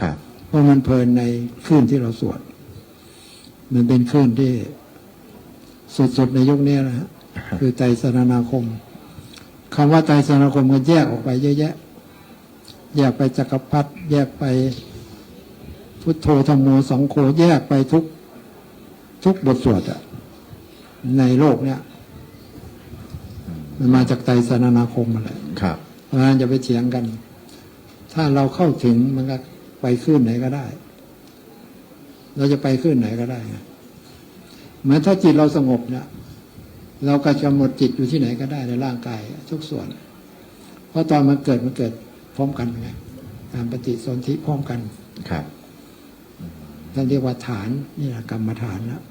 ครับเพราะมันเพลินในคลื่นที่เราสวด มันเป็นคลื่นที่สุดๆในยุคนี้นะฮะคือไตรสรณาคมคำว่าไตรสรณาคมก็แยกออกไปเยอะแยะ แยกไปจักรพรรดิแยกไปพุทโธธรรมโมสังโฆแยกไปทุกทุกบทสวดอะในโลกเนี้ยมันมาจากไตรสรณาคมมาแหละครับเพราะฉะนั้นจะไปเถียงกัน ถ้าเราเข้าถึงมันก็ ไปขึ้นไหนก็ได้ เราจะไปขึ้นไหนก็ได้ไงเหมือนถ้าจิตเราสงบเนี่ยเราก็จะหมดจิตอยู่ที่ไหนก็ได้ในร่างกายทุกส่วน เพราะตอนมันเกิดมันเกิดพร้อมกันไงการปฏิสนธิพร้อมกันครับท่านเรียกว่าฐานนี่แหละกรรมฐานนะ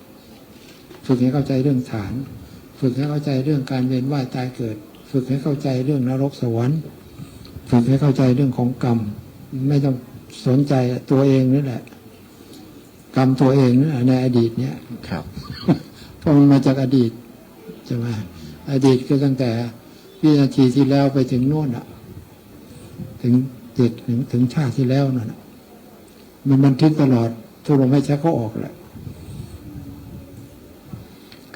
ฝึกให้เข้าใจเรื่องฐาน ฝึกให้เข้าใจเรื่องการเวียนว่ายตายเกิด ฝึกให้เข้าใจเรื่องนรกสวรรค์ ฝึกให้เข้าใจเรื่องของกรรม ไม่ต้อง สนใจตัวเองนี่แหละ กรรมตัวเองนี่แหละในอดีตเนี่ยครับเพราะมันมาจากอดีตใช่ไหมอดีตก็ตั้งแต่วินาทีที่แล้วไปถึงโน่นอะถึงเด็กถึงถึงชาติที่แล้วนั่นน่ะมันบันทึกตลอดทุกลมหายใจเขาออกแหละ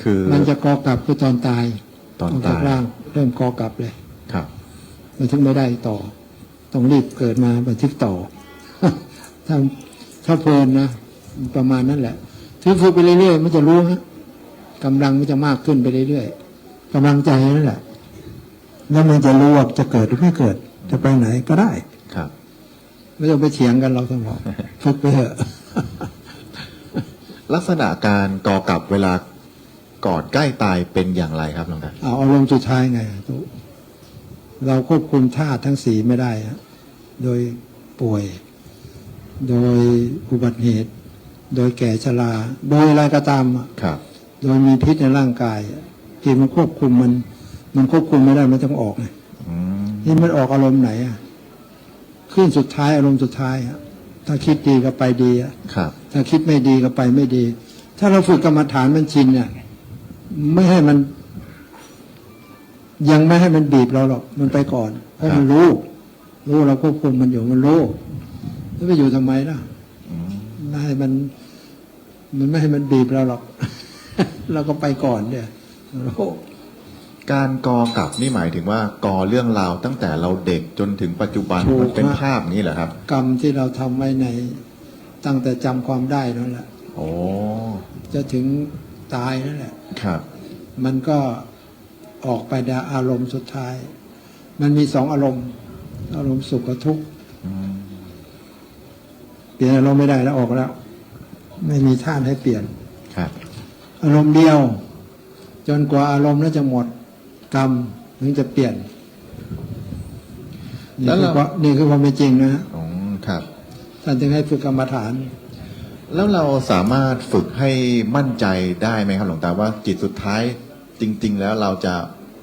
คือมันจะกอกลับคือตอนตายตอนกจาตากยร่าง เริ่มกอกลับเลย ครับบันทึกไม่ได้ต่อ ต้องรีบเกิดมาบันทึกต่อ ถ้าถ้าเพลินนะประมาณนั้นแหละถ้าฝึกไปเรื่อยๆมันจะรู้ฮะกำลังมันจะมากขึ้นไปเรื่อยๆกำลังใจนั่นแหละแล้วมันจะรู้ว่าจะเกิดหรือไม่เกิด จะไปไหนก็ได้ครับ ไม่ต้องไปเถียงกันเราต้องบอกฝึกไปเถอะลักษณะการกอกลับเวลาก่อนใกล้ตายเป็นอย่างไรครับหลวงตาเอาอารมณ์สุดท้ายไงตุ๊เราควบคุมธาตุทั้งสีไม่ได้ฮะโดยป่วย โดยอุบัติเหตุ โดยแก่ชรา โดยอะไรก็ตามอะครับ โดยมีพิษในร่างกายอะที่มันควบคุมมัน มันควบคุมไม่ได้มันต้องออกไงอืมนี่มันออกอารมณ์ไหนอะขึ้นสุดท้ายอารมณ์สุดท้ายอะถ้าคิดดีก็ไปดีอะครับถ้าคิดไม่ดีก็ไปไม่ดี ถ้าเราฝึกกรรมฐานมันชินเนี่ยไม่ให้มัน ยังไม่ให้มันบีบเราหรอกมันไปก่อนเพราะมันรู้ รู้เราควบคุมมันอยู่มันรู้ แล้วไปอยู่ทำไมล่ะอืมไม่ให้มัน มันไม่ให้มันบีบเราหรอก เราก็ไปก่อนเนี่ยรู้การกอกลับนี่หมายถึงว่ากอเรื่องราวตั้งแต่เราเด็กจนถึงปัจจุบันมันเป็นภาพนี้เหรอครับ กรรมที่เราทำไว้ใน ตั้งแต่จำความได้นั่นแหละโอ้จะถึงตายนั่นแหละ ครับ มันก็ออกไปในอารมณ์สุดท้าย มันมีสองอารมณ์ อารมณ์สุขกับทุกข์อืม เปลี่ยนอารมณ์ไม่ได้แล้วออกแล้ว ไม่มีท่านให้เปลี่ยนครับ อารมณ์เดียว จนกว่าอารมณ์นั้นจะหมดกรรมถึงจะเปลี่ยนนี่คือความนี่คือความเป็นจริงนะฮะอ๋อครับท่านจึงให้ฝึกกรรมฐาน แล้วเราสามารถฝึกให้มั่นใจได้ไหมครับหลวงตาว่าจิตสุดท้ายจริง ๆ แล้วเราจะ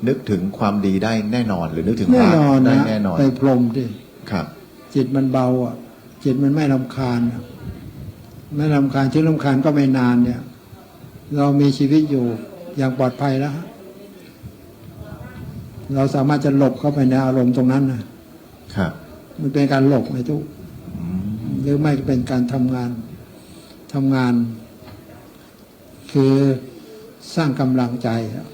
นึกถึงความดีได้แน่นอน หรือนึกถึงแน่นอนได้นะแน่นอนไปพรหมดิครับ จิตมันเบาอะ จิตมันไม่ลำคาญอะไม่ลำคาญที่ลำคาญก็ไม่นานเนี่ย เรามีชีวิตอยู่อย่างปลอดภัยแล้วฮะเราสามารถจะหลบเข้าไปในอารมณ์ตรงนั้นนะครับ มันเป็นการหลบไหมทุกอืมหรือไม่ก็เป็นการทำงานทำงาน คือสร้างกำลังใจอะ